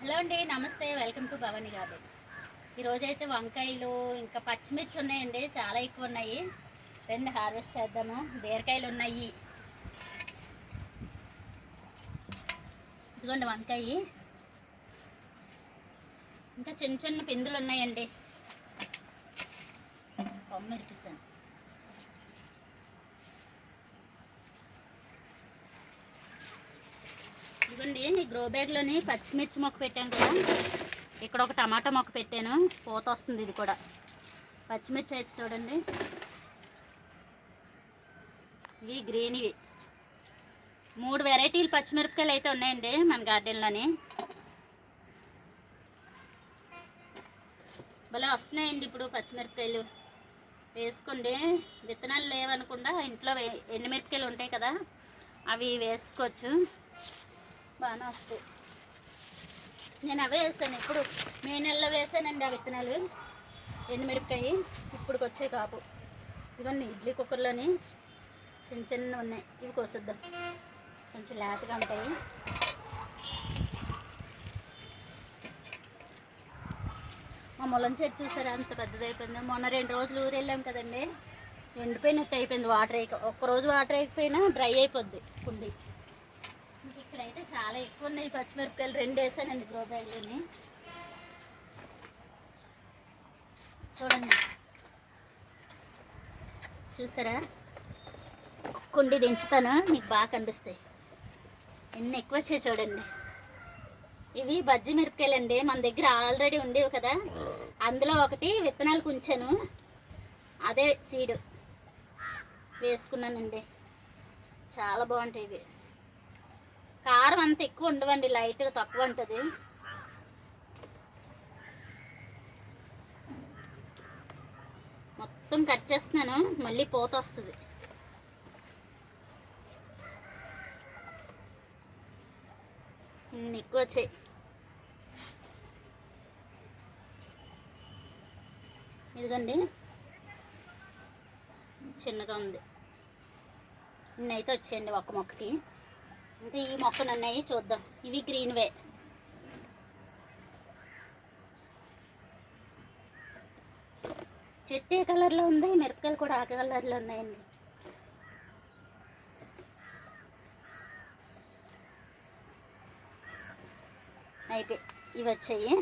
Hello అండి నమస్తే. Welcome to Bhavani Garden. ఈరోజైతే వంకాయలు ఇంకా పచ్చిమిర్చి ఉన్నాయండి. చాలా ఎక్కువ ఉన్నాయి. రెండు హార్వెస్ట్ చేద్దాము. బీరకాయలు ఉన్నాయి. ఇదిగోండి వంకాయ. ఇంకా చిన్న చిన్న పిందులు ఉన్నాయండి. బొమ్మ ఇరిపిస్తాను ఇదిగోండి నీ గ్రో బ్యాగ్లోని పచ్చిమిర్చి మొక్క పెట్టాను కదా. ఇక్కడ ఒక టమాటా మొక్క పెట్టాను. పూత వస్తుంది ఇది కూడా. పచ్చిమిర్చి అయితే చూడండి. ఇవి గ్రీన్ ఇవి. మూడు వెరైటీలు పచ్చిమిరపకాయలు అయితే ఉన్నాయండి మన గార్డెన్లోని భలే వస్తున్నాయండి ఇప్పుడు పచ్చిమిరపకాయలు. వేసుకోండి. విత్తనాలు లేవనుకుండా ఇంట్లో వే- ఎండుమిరపకాయలు ఉంటాయి కదా అవి వేసుకోవచ్చు. బాగానే వస్తాయి నేను అవే వేసాను ఇప్పుడు. మే నెలలో వేసానండి ఆ విత్తనాలు. ఎండుమిరపకాయ ఇప్పుడు వచ్చే కాపు. ఇవన్నీ ఇడ్లీ కుక్కర్లోని చిన్న చిన్న ఉన్నాయి. ఇవి కోసిద్దాం. కొంచెం లేతగా ఉంటాయి. మా ములం చెట్టు చూసారా? అంత పెద్దదైపోయింది మొన్న రెండు రోజులు ఊరు వెళ్ళాం కదండి. ఎండిపోయినట్టు అయిపోయింది వాటర్. వేయక ఒక్కరోజు వాటర్ వేయకపోయినా డ్రై అయిపోద్ది. ఇక్కడైతే చాలా ఎక్కువ ఉన్నాయి పచ్చిమిరపకాయలు రెండు వేసానండి గ్రో బ్యాగ్లోని చూడండి. చూసారా? కుండి దించుతాను మీకు బాగా కనిపిస్తాయి. ఎన్ని ఎక్కువ వచ్చాయి చూడండి. ఇవి బజ్జి మిరపకాయలండి మన దగ్గర ఆల్రెడీ ఉండేవి కదా. అందులో ఒకటి విత్తనాలు కుంచాను. అదే సీడ్ వేసుకున్నానండి. చాలా బాగుంటాయి ఇవి. కారం అంత ఎక్కువ ఉండవండి లైట్గా తక్కువ ఉంటుంది. మొత్తం కట్ చేస్తున్నాను మళ్ళీ పోత వస్తుంది. ఎక్కువ వచ్చాయి. ఇదిగోండి. చిన్నగా ఉంది. నిన్నైతే అయితే ఒక్క మొక్కకి. ఇంకా ఈ మొక్కలు ఉన్నాయి చూద్దాం. ఇవి గ్రీన్వే చెట్టు ఏ కలర్లో ఉంది? మిరపకాయలు కూడా ఆ కలర్లో ఉన్నాయండి. అయితే ఇవి వచ్చాయి.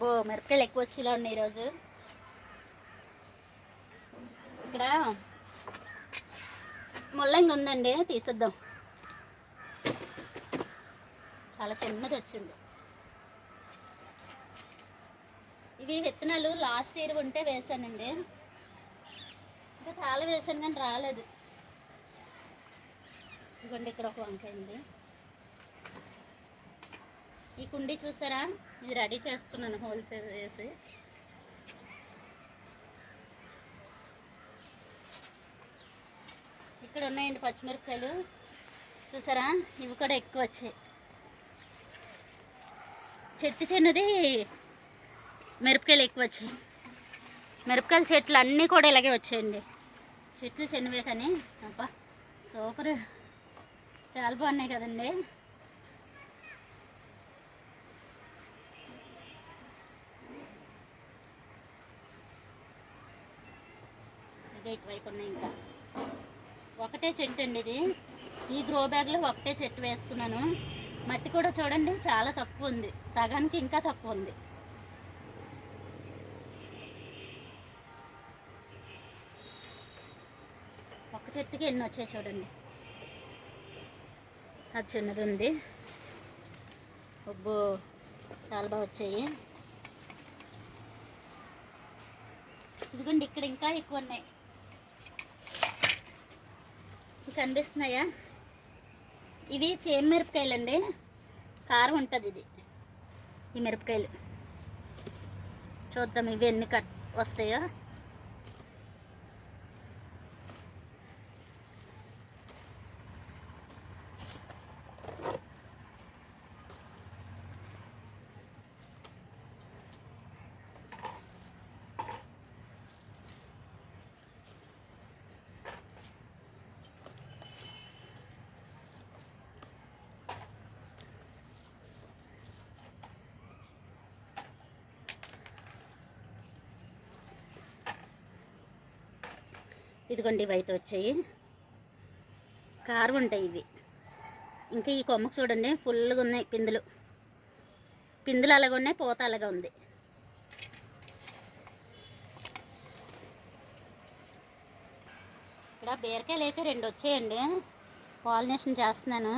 బో మిరపకాయలు ఎక్కువ వచ్చేలా ఉన్నాయి ఈరోజు. ఇక్కడ ముల్లంగి ఉందండి తీసేద్దాం. చాలా చిన్నది వచ్చింది. ఇవి విత్తనాలు లాస్ట్ ఇయర్ ఉంటే వేసానండి. ఇంకా చాలా వేసాను కానీ రాలేదు. ఇదిగోండి ఇక్కడ ఒక వంకాయ ఉంది. ఈ కుండీ చూసారా? ఇది రెడీ చేసుకున్నాను హోల్ చేసి. ఇక్కడ ఉన్నాయండి పచ్చిమిరపకాయలు. చూసారా? ఇవి కూడా ఎక్కువ వచ్చాయి. చెట్టు చిన్నది మిరపకాయలు ఎక్కువ వచ్చాయి. మిరపకాయల చెట్లు అన్నీ కూడా ఇలాగే వచ్చాయండి. చెట్లు చిన్నవే కానీ అబ్బా సూపర్. చాలా బాగున్నాయి కదండి. ఇదే ఇటువైపు ఉన్నాయి ఇంకా. ఒకటే చెట్టు అండి ఇది. ఈ గ్రో బ్యాగ్లో ఒకటే చెట్టు వేసుకున్నాను. మట్టి కూడా చూడండి చాలా తక్కువ ఉంది. సగానికి ఇంకా తక్కువ ఉంది. ఒక చెట్టుకి ఎన్ని వచ్చాయి చూడండి. అది చిన్నది ఉంది. ఒబ్బో చాలా బాగా వచ్చాయి. ఇదిగోండి ఇక్కడ ఇంకా ఎక్కువ ఉన్నాయి ఇవి కనిపిస్తున్నాయా? ఇవి చేమ మిరపకాయలు అండి కారం ఉంటుంది ఇది. ఈ మిరపకాయలు. చూద్దాం ఇవి ఎన్ని కట్ వస్తాయో. ఇదిగోండి ఇవి అయితే వచ్చాయి. కారం ఉంటాయి ఇవి. ఇంకా ఈ కొమ్మకు చూడండి ఫుల్గా ఉన్నాయి పిందులు. పిందులు అలాగ ఉన్నాయి పూత అలాగా ఉంది. ఇక్కడ బీరకాయలు అయితే రెండు వచ్చాయండి. పాలినేషన్ చేస్తున్నాను.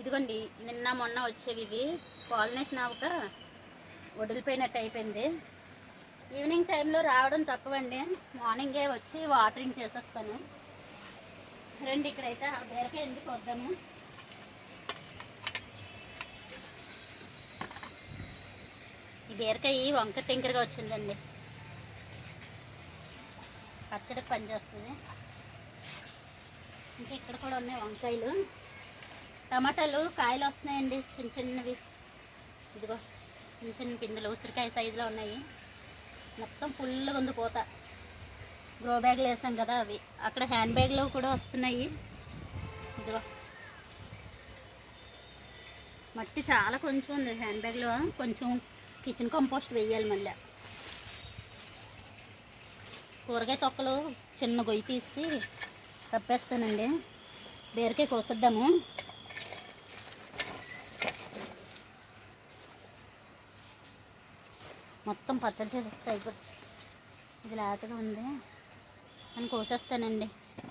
ఇదిగోండి నిన్న మొన్న వచ్చేవి ఇవి. పాలినేషన్ అవ్వక వదిలిపోయినట్టు అయిపోయింది. ఈవినింగ్ టైంలో రావడం తక్కువండి. మార్నింగే వచ్చి వాటరింగ్ చేసేస్తాను. రండి ఇక్కడైతే ఆ బీరకాయ ఎందుకు వద్దాము ఈ బీరకాయ వంక టింకరగా వచ్చిందండి. పచ్చడికి పనిచేస్తుంది ఇంకా ఇక్కడ కూడా ఉన్నాయి వంకాయలు. టమాటాలు కాయలు వస్తున్నాయండి చిన్న చిన్నవి. ఇదిగో చిన్న చిన్న పిందులు ఉసిరికాయ సైజులో ఉన్నాయి. మొత్తం ఫుల్గా ఉంది పోత గ్రో బ్యాగ్లు వేసాం కదా అవి. అక్కడ హ్యాండ్ బ్యాగ్లో కూడా వస్తున్నాయి. ఇదిగో. మట్టి చాలా కొంచెం ఉంది హ్యాండ్ బ్యాగ్లో కొంచెం కిచెన్ కంపోస్ట్ వేయాలి మళ్ళీ. కూరగాయ తొక్కలు చిన్న గొయ్యి తీసి రప్పేస్తానండి. బీరకాయ కోసిద్దాము. మొత్తం పచ్చడి చేసేస్తే అయిపోతుంది ఇది లేతగా ఉంది. అని కోసేస్తానండి.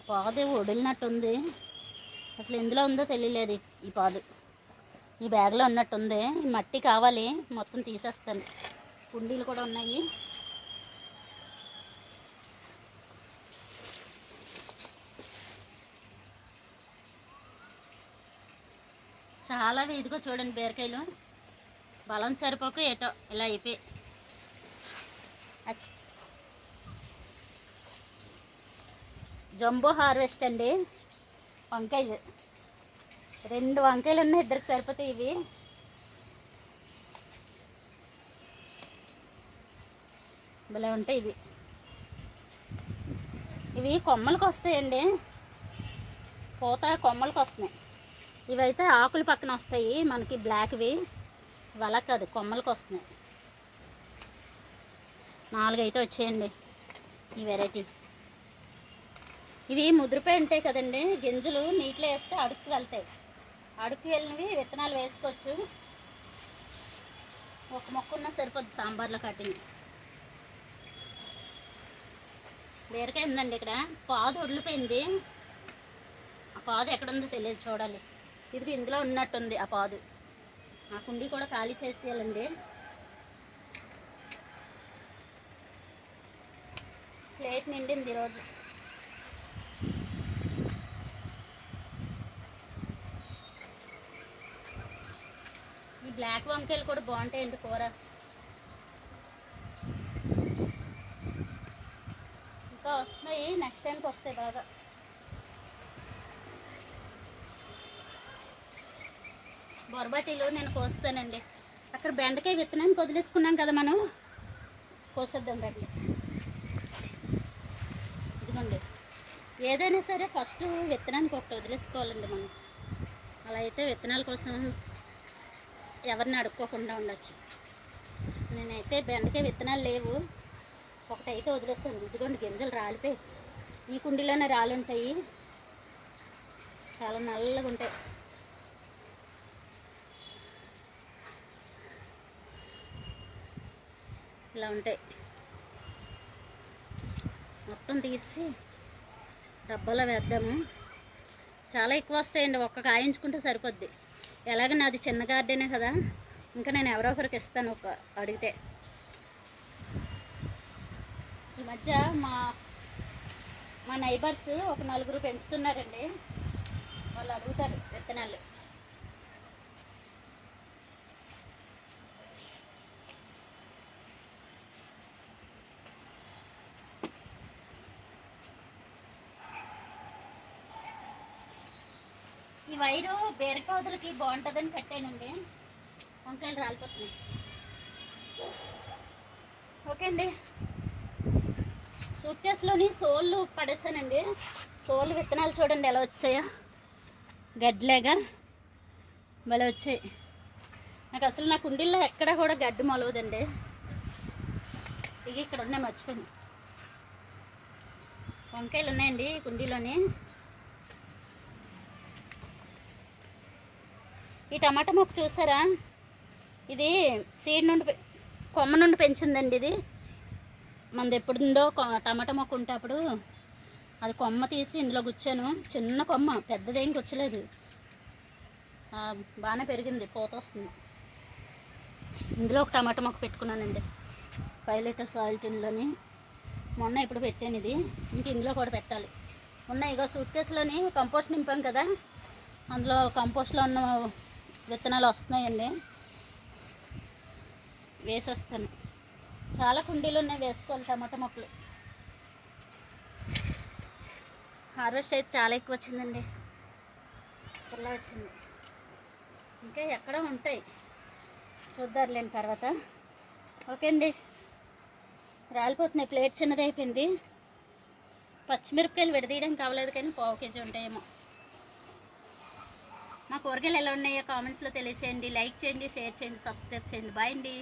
పాదు వడిలినట్టుంది అసలు ఎందులో ఉందో తెలియలేదు ఈ- పాదు. ఈ బ్యాగ్లో ఉన్నట్టుంది ఈ మట్టి కావాలి. మొత్తం తీసేస్తాను. కుండీలు కూడా ఉన్నాయి. చాలా ఇదిగో చూడండి బీరకాయలు. బలం సరిపోక ఏటో ఇలా అయిపోయి జంబో హార్వెస్ట్ అండి. వంకాయలు. రెండు వంకాయలు ఉన్నాయి ఇద్దరికి సరిపోతాయి ఇవి. భలే ఉంటాయి ఇవి. ఇవి కొమ్మలకు వస్తాయండి. పూత కొమ్మలకు వస్తున్నాయి. ఇవైతే ఆకులు పక్కన వస్తాయి మనకి బ్లాక్వి ఇవి అలా కాదు కొమ్మలకు వస్తున్నాయి. నాలుగైతే వచ్చేయండి ఈ వెరైటీ. ఇవి ముద్రపై ఉంటాయి కదండి గింజలు నీటిలో వేస్తే అడుక్కు వెళ్తాయి. అడుక్కు వెళ్ళినవి విత్తనాలు వేసుకోవచ్చు. ఒక మొక్క ఉన్నా సరిపోద్ది సాంబార్లో కట్టింది బీరకాయ ఉందండి ఇక్కడ పాదు వదిలిపోయింది ఆ పాదు ఎక్కడుందో తెలియదు చూడాలి. ఇది ఇందులో ఉన్నట్టుంది ఆ పాదు. ఆ కుండీ కూడా ఖాళీ చేసేయాలండి. ప్లేట్ నిండింది ఈరోజు. ఈ బ్లాక్ వంకాయలు కూడా బాగుంటాయండి కూర. ఇంకా వస్తున్నాయి నెక్స్ట్ టైంకి వస్తాయి బాగా. బొరబాటీలు నేను కోస్తానండి. అక్కడ బెండకాయ విత్తనానికి వదిలేసుకున్నాం కదా మనం. కోసేద్దాం రండి ఇదిగోండి ఏదైనా సరే ఫస్ట్ విత్తనానికి ఒకటి వదిలేసుకోవాలండి మనం. అలా అయితే విత్తనాల కోసం ఎవరిని అడుక్కోకుండా ఉండొచ్చు. నేనైతే బెండకాయ విత్తనాలు లేవు. ఒకటైతే వదిలేస్తాను ఇదిగోండి గింజలు రాలిపోయి. ఈ కుండీలోనే రాలుంటాయి. చాలా నల్లగా ఉంటాయి. ఇలా ఉంటాయి. మొత్తం తీసి డబ్బాలో వేద్దాము. చాలా ఎక్కువ వస్తాయండి ఒక్క కాయించుకుంటే సరిపోద్ది. ఎలాగ నాది చిన్న గార్డెనే కదా ఇంకా నేను ఎవరో ఒకరికి ఇస్తాను ఒక అడిగితే. ఈ మధ్య మా మా నైబర్స్ ఒక నలుగురు పెంచుతున్నారండి. వాళ్ళు అడుగుతారు విత్తనాలు. ఈ వైరు బీరకాదులకి బాగుంటుందని కట్టానండి. వంకాయలు రాలిపోతున్నాయి. ఓకే అండి. సూట్ కేసులోని సోళ్ళు పడేసానండి. సోళ్ళు విత్తనాలు చూడండి ఎలా వచ్చాయో. గడ్డిలాగా భలే వచ్చాయి. నాకు అసలు నా కుండీల్లో ఎక్కడ కూడా గడ్డి మొలవదండి. ఇక ఇక్కడ ఉన్నాయి మర్చిపోయింది వంకాయలు ఉన్నాయండి కుండీలోని. ఈ టమాటా మొక్క చూసారా? ఇది సీడ్ నుండి పె- కొమ్మ నుండి పెంచిందండి ఇది. మనది ఎప్పుడుందో ఉందో టమాటా మొక్క ఉంటే అప్పుడు అది కొమ్మ తీసి ఇందులో గుచ్చాను. చిన్న కొమ్మ పెద్దదేం గుచ్చలేదు. బాగానే పెరిగింది పూత వస్తుంది. ఇందులో ఒక టమాటా మొక్క పెట్టుకున్నానండి. ఫైవ్ లీటర్స్ ఆయిల్ టిన్లోని. మొన్న ఇప్పుడు పెట్టాను ఇది. ఇంక ఇందులో కూడా పెట్టాలి. ఉన్నాయి ఇగో సూట్ కేసులోని కంపోస్ట్ నింపాం కదా. అందులో కంపోస్ట్లో ఉన్న విత్తనాలు వస్తున్నాయండి. వేసేస్తాను. చాలా కుండీలు ఉన్నాయి వేసుకోవాలి టమాటా మొక్కలు. హార్వెస్ట్ అయితే చాలా ఎక్కువ వచ్చిందండి. ఇలా వచ్చింది. ఇంకా ఎక్కడ ఉంటాయి. చూద్దారులేని తర్వాత. ఓకే అండి. రాలిపోతున్నాయి. ప్లేట్ చిన్నది అయిపోయింది పచ్చిమిరపకాయలు విడదీయడానికి కావలేదు కానీ పావు కేజీ ఉంటాయేమో. మా కూరగాయలు ఎలా ఉన్నాయో కామెంట్స్లో తెలియచేయండి. లైక్ చేయండి షేర్ చేయండి సబ్స్క్రైబ్ చేయండి. బాయ్ అండి.